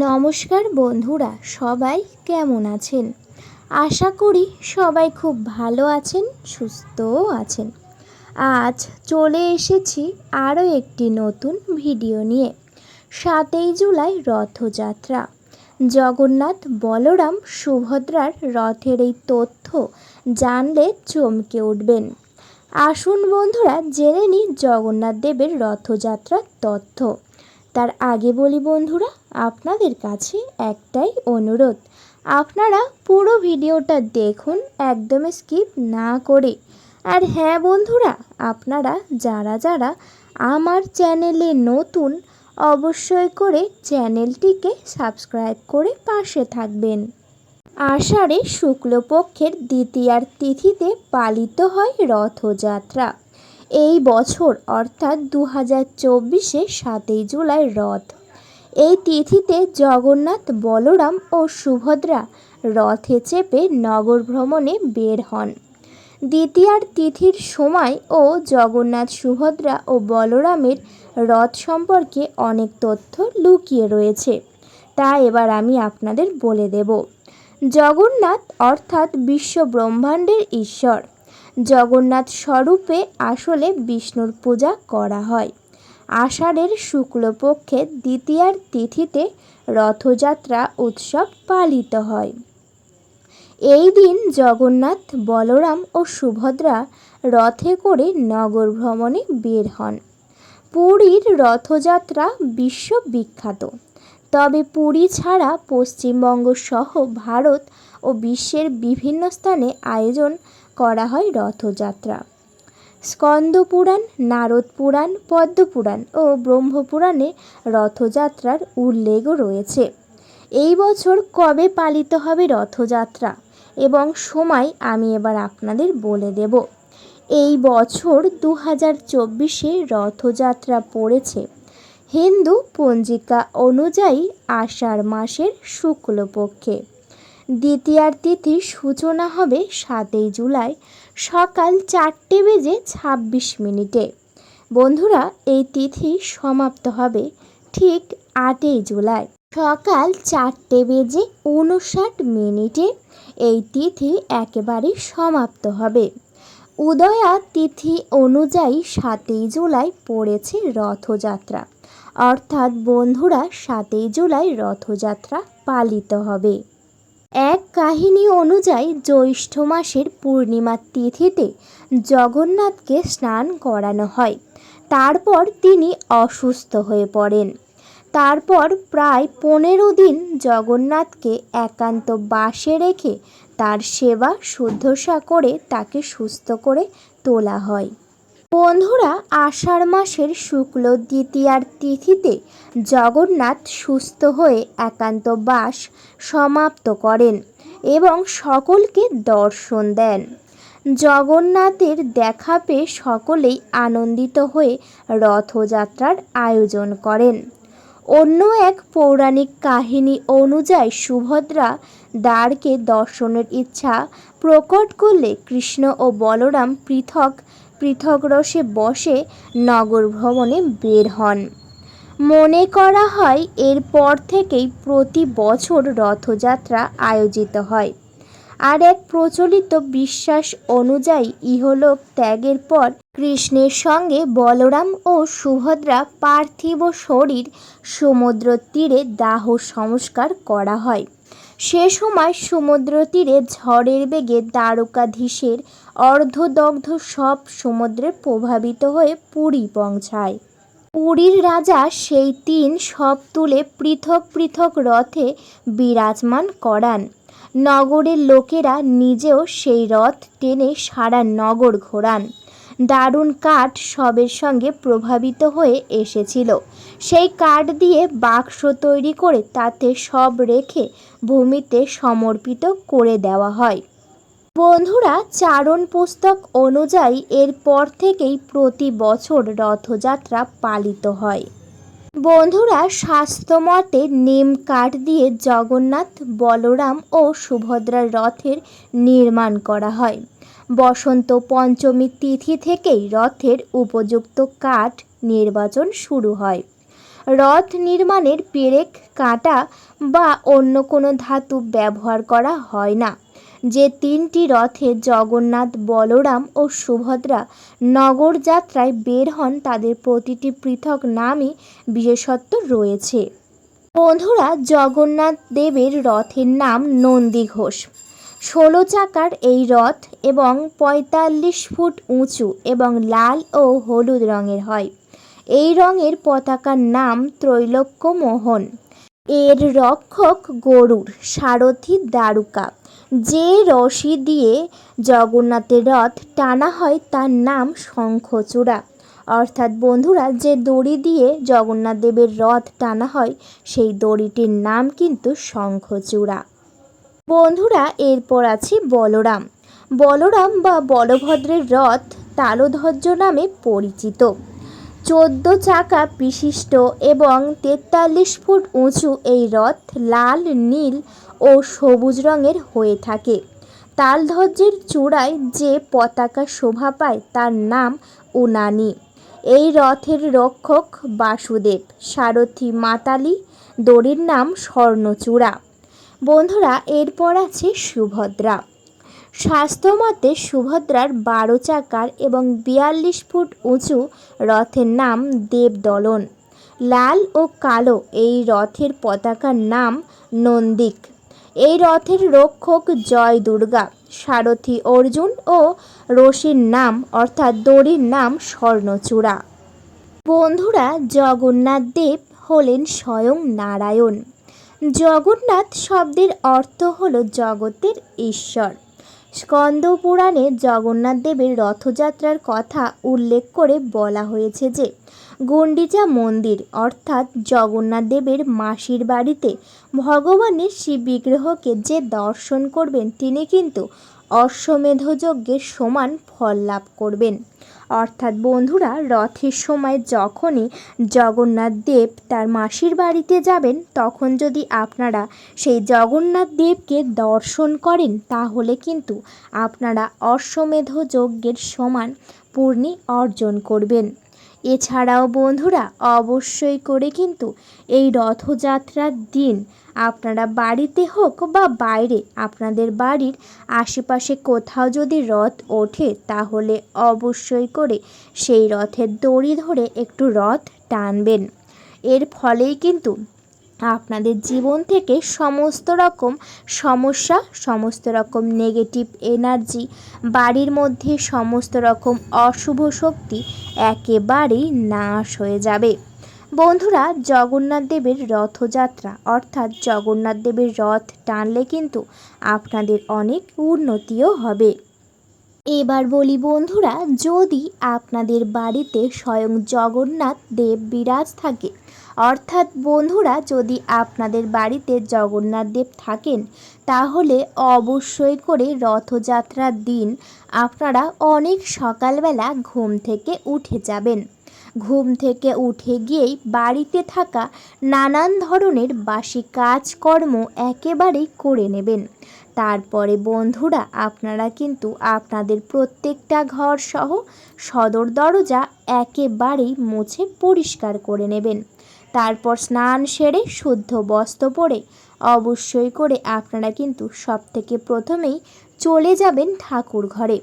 নমস্কার বন্ধুরা, সবাই কেমন আছেন? আশা করি সবাই খুব ভালো আছেন, সুস্থও আছেন। আজ চলে এসেছি আরও একটি নতুন ভিডিও নিয়ে। সাতই জুলাই রথযাত্রা। জগন্নাথ বলরাম সুভদ্রার রথের এই তথ্য জানলে চমকে উঠবেন। আসুন বন্ধুরা, জেনে নিই জগন্নাথ দেবের রথযাত্রার তথ্য। তার আগে বলি বন্ধুরা, আপনাদের কাছে একটাই অনুরোধ। আপনারা পুরো ভিডিওটা দেখুন একদম স্কিপ না করে। আর হ্যাঁ বন্ধুরা, আপনারা যারা যারা আমার চ্যানেলে নতুন, অবশ্যই করে চ্যানেলটিকে সাবস্ক্রাইব করে পাশে থাকবেন। আষাঢ়ে শুক্লপক্ষের দ্বিতীয়ার তিথিতে পালিত হয় রথযাত্রা। এই বছর, অর্থাৎ দু হাজার চব্বিশে সাতই জুলাই রথ। এই তিথিতে জগন্নাথ, বলরাম ও সুভদ্রা রথে চেপে নগর ভ্রমণে বের হন। দ্বিতীয়ার তিথির সময় ও জগন্নাথ, সুভদ্রা ও বলরামের রথ সম্পর্কে অনেক তথ্য লুকিয়ে রয়েছে। তা এবার আমি আপনাদের বলে দেব। জগন্নাথ, অর্থাৎ বিশ্ব ব্রহ্মাণ্ডের ঈশ্বর জগন্নাথ স্বরূপে আসলে বিষ্ণুর পূজা করা হয়। আষাঢ়ের শুক্লপক্ষের দ্বিতীয়ার তিথিতে রথযাত্রা উৎসব পালিত হয়। এই দিন জগন্নাথ, বলরাম ও সুভদ্রা রথে করে নগর ভ্রমণে বের হন। পুরীর রথযাত্রা বিশ্ববিখ্যাত। তবে পুরী ছাড়া পশ্চিমবঙ্গ সহ ভারত ও বিশ্বের বিভিন্ন স্থানে আয়োজন করা হয় রথযাত্রা। স্কন্দ পুরাণ নারদ পুরাণ পদ্মপুরাণ ও ব্রহ্মপুরাণে রথযাত্রার উল্লেখও রয়েছে। এই বছর কবে পালিত হবে রথযাত্রা? এবং সময় আমি এবার আপনাদের বলে দেব। এই বছর দু হাজার চব্বিশে রথযাত্রা পড়েছে। হিন্দু পঞ্জিকা অনুযায়ী আষাঢ় মাসের শুক্লপক্ষে। দ্বিতীয়ার তিথির সূচনা হবে সাতই জুলাই সকাল চারটে বেজে ছাব্বিশ মিনিটে। বন্ধুরা, এই তিথি সমাপ্ত হবে ঠিক আটই জুলাই সকাল চারটে বেজে উনষাট মিনিটে। এই তিথি একেবারে সমাপ্ত হবে। উদয়া তিথি অনুযায়ী সাতই জুলাই পড়েছে রথযাত্রা। অর্থাৎ বন্ধুরা, সাতই জুলাই রথযাত্রা পালিত হবে। এক কাহিনী অনুযায়ী জ্যৈষ্ঠ মাসের পূর্ণিমার তিথিতে জগন্নাথকে স্নান করানো হয়। তারপর তিনি অসুস্থ হয়ে পড়েন। তারপর প্রায় পনেরো দিন জগন্নাথকে একান্ত বাসে রেখে তার সেবা শুদ্ধসা করে তাকে সুস্থ করে তোলা হয়। বন্ধুরা, আষাঢ় মাসের শুক্ল দ্বিতীয়ার তিথিতে জগন্নাথ সুস্থ হয়ে একান্ত বাস সমাপ্ত করেন এবং সকলকে দর্শন দেন। জগন্নাথের দেখা পেয়ে সকলেই আনন্দিত হয়ে রথযাত্রার আয়োজন করেন। অন্য এক পৌরাণিক কাহিনী অনুযায়ী সুভদ্রা দ্বারকে দর্শনের ইচ্ছা প্রকট করলে কৃষ্ণ ও বলরাম পৃথক পৃথক রসে বসে নগর ভ্রমণে বের হন। মনে করা হয়, এরপর থেকেই প্রতি বছর রথযাত্রা আয়োজিত হয়। আর এক প্রচলিত বিশ্বাস অনুযায়ী ইহলোক ত্যাগের পর কৃষ্ণের সঙ্গে বলরাম ও সুভদ্রা পার্থিব শরীর সমুদ্র তীরে দাহ সংস্কার করা হয়। সে সময় সমুদ্র তীরে ঝড়ের বেগে দ্বারকাধীশের অর্ধদগ্ধ সব সমুদ্রে প্রভাবিত হয়ে পুরী পৌঁছায়। পুরীর রাজা সেই তিন সব তুলে পৃথক পৃথক রথে বিরাজমান করান। নগরের লোকেরা নিজেও সেই রথ টেনে সারা নগর ঘোরান। দারুণ কাঠ সবের সঙ্গে প্রভাবিত হয়ে এসেছিল। সেই কাঠ দিয়ে বাক্স তৈরি করে তাতে সব রেখে ভূমিতে সমর্পিত করে দেওয়া হয়। বন্ধুরা, চারণ পুস্তক অনুযায়ী এরপর থেকেই প্রতি বছর রথযাত্রা পালিত হয়। বন্ধুরা, স্বাস্থ্যমতে নিম কাঠ দিয়ে জগন্নাথ, বলরাম ও সুভদ্রার রথের নির্মাণ করা হয়। বসন্ত পঞ্চমী তিথি থেকেই রথের উপযুক্ত কাঠ নির্বাচন শুরু হয়। রথ নির্মাণের পেরেক, কাঁটা বা অন্য কোনো ধাতু ব্যবহার করা হয় না। যে তিনটি রথে জগন্নাথ, বলরাম ও সুভদ্রা নগর যাত্রায় বের হন, তাদের প্রতিটি পৃথক নামই বিশেষত্ব রয়েছে। বন্ধুরা, জগন্নাথ দেবের রথের নাম নন্দী ঘোষ। ষোলো চাকার এই রথ এবং পঁয়তাল্লিশ ফুট উঁচু এবং লাল ও হলুদ রঙের হয়। এই রঙের পতাকার নাম ত্রৈলোক্য মোহন এর রক্ষক গরুর সারথি দারুকা, যে রশি দিয়ে জগন্নাথের রথ টানা হয় তার নাম শঙ্খচূড়া। অর্থাৎ বন্ধুরা, যে দড়ি দিয়ে জগন্নাথ দেবের রথ টানা হয়, সেই দড়িটির নাম কিন্তু শঙ্খচূড়া। বন্ধুরা, এরপর আছে বলরাম। বলরাম বা বলভদ্রের রথ তালধ্বজ নামে পরিচিত। চোদ্দ চাকা বিশিষ্ট এবং তেতাল্লিশ ফুট উঁচু এই রথ লাল, নীল ও সবুজ রঙের হয়ে থাকে। তালধ্বজের চূড়ায় যে পতাকা শোভা পায় তার নাম উনানি। এই রথের রক্ষক বাসুদেব, সারথি মাতালি, দড়ির নাম স্বর্ণচূড়া। বন্ধুরা, এরপর আছে সুভদ্রা। স্বাস্থ্যমতে সুভদ্রার বারো চাকার এবং বিয়াল্লিশ ফুট উঁচু রথের নাম দেবদলন। লাল ও কালো এই রথের পতাকার নাম নন্দিক। এই রথের রক্ষক জয় দুর্গা, সারথি অর্জুন ও রশির নাম অর্থাৎ দড়ির নাম স্বর্ণচূড়া। বন্ধুরা, জগন্নাথ দেব হলেন স্বয়ং নারায়ণ। জগন্নাথ শব্দের অর্থ হল জগতের ঈশ্বর। স্কন্দ পুরাণে জগন্নাথ দেবের রথযাত্রার কথা উল্লেখ করে বলা হয়েছে যে, গণ্ডিচা মন্দির, অর্থাৎ জগন্নাথ দেবের মাসির বাড়িতে ভগবানের শিব বিগ্রহকে যে দর্শন করবেন, তিনি কিন্তু অশ্বমেধ যজ্ঞের সমান ফল লাভ করবেন। অর্থাৎ বন্ধুরা, রথের সময় যখনই জগন্নাথ দেব তার মাসির বাড়িতে যাবেন, তখন যদি আপনারা সেই জগন্নাথ দেবকে দর্শন করেন, তাহলে কিন্তু আপনারা অশ্বমেধ যজ্ঞের সমান পূর্ণি অর্জন করবেন। এছাড়াও বন্ধুরা, অবশ্যই করে কিন্তু এই রথযাত্রার দিন আপনারা বাড়িতে হোক বা বাইরে, আপনাদের বাড়ির আশেপাশে কোথাও যদি রথ ওঠে, তাহলে অবশ্যই করে সেই রথের দড়ি ধরে একটু রথ টানবেন। এর ফলেই কিন্তু আপনাদের জীবন থেকে সমস্ত রকম সমস্যা, সমস্ত রকম নেগেটিভ এনার্জি বাড়ির মধ্যে সমস্ত রকম অশুভ শক্তি একেবারেই নাশ হয়ে যাবে। বন্ধুরা, জগন্নাথ দেবের রথযাত্রা, অর্থাৎ জগন্নাথ দেবের রথ টানলে কিন্তু আপনাদের অনেক উন্নতিও হবে। এবার বলি বন্ধুরা, যদি আপনাদের বাড়িতে স্বয়ং জগন্নাথ দেব বিরাজ থাকে, অর্থাৎ বন্ধুরা, যদি আপনাদের বাড়িতে জগন্নাথ দেব থাকেন, তাহলে অবশ্যই করে রথযাত্রার দিন আপনারা অনেক সকালবেলা ঘুম থেকে উঠে যাবেন। ঘুম থেকে উঠে গিয়েই বাড়িতে থাকা নানান ধরনের বাসি কাজকর্ম একেবারেই করে নেবেন। তারপরে বন্ধুরা, আপনারা কিন্তু আপনাদের প্রত্যেকটা ঘর সহ সদর দরজা একেবারেই মুছে পরিষ্কার করে নেবেন। তারপর স্নান সেরে শুদ্ধ বস্ত্র পরে অবশ্যই করে আপনারা কিন্তু সব থেকে প্রথমেই চলে যাবেন ঠাকুর ঘরে।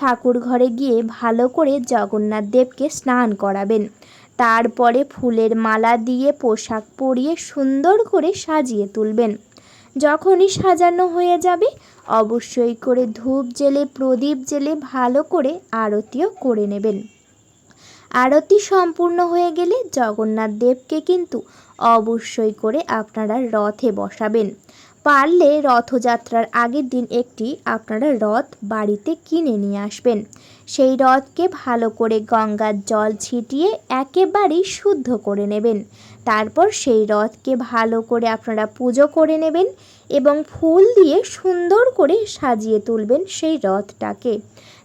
ঠাকুর ঘরে গিয়ে ভালো করে জগন্নাথ দেবকে স্নান করাবেন। তারপরে ফুলের মালা দিয়ে পোশাক পরিয়ে সুন্দর করে সাজিয়ে তুলবেন। যখনই সাজানো হয়ে যাবে, অবশ্যই করে ধূপ জেলে, প্রদীপ জেলে ভালো করে আরতিও করে নেবেন। আরতি সম্পূর্ণ হয়ে গেলে জগন্নাথ দেবকে কিন্তু অবশ্যই করে আপনারা রথে বসাবেন। পারলে রথযাত্রার আগের দিন একটি আপনারা রথ বাড়িতে কিনে নিয়ে আসবেন। সেই রথকে ভালো করে গঙ্গার জল ছিটিয়ে একেবারেই শুদ্ধ করে নেবেন। তারপর সেই রথকে ভালো করে আপনারা পুজো করে নেবেন এবং ফুল দিয়ে সুন্দর করে সাজিয়ে তুলবেন সেই রথটাকে।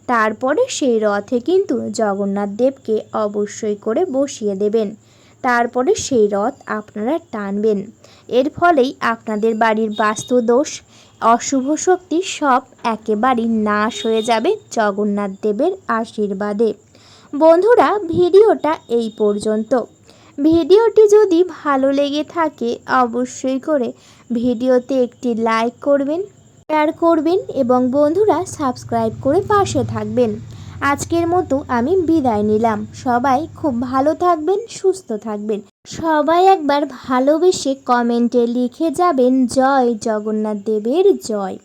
তারপরে সেই রথে কিন্তু জগন্নাথ দেবকে অবশ্যই করে বসিয়ে দেবেন। তারপরে সেই রথ আপনারা টানবেন। এর ফলেই আপনাদের বাড়ির বাস্তুদোষ, অশুভ শক্তি সব একেবারেই নাশ হয়ে যাবে জগন্নাথ দেবের আশীর্বাদে। বন্ধুরা, ভিডিওটা এই পর্যন্ত। ভিডিওটি যদি ভালো লেগে থাকে, অবশ্যই করে ভিডিওতে একটি লাইক করবেন শেয়ার করবেন এবং বন্ধুরা সাবস্ক্রাইব করে পাশে থাকবেন। আজকের মতো আমি বিদায় নিলাম। সবাই খুব ভালো থাকবেন, সুস্থ থাকবেন। সবাই একবার ভালোবেসে কমেন্টে লিখে যাবেন, জয় জগন্নাথ দেবের জয়।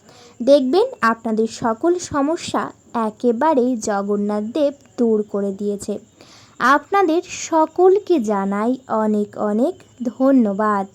দেখবেন আপনাদের সকল সমস্যা একেবারেই জগন্নাথ দেব দূর করে দিয়েছে। আপনাদের সকলকে জানাই অনেক অনেক ধন্যবাদ।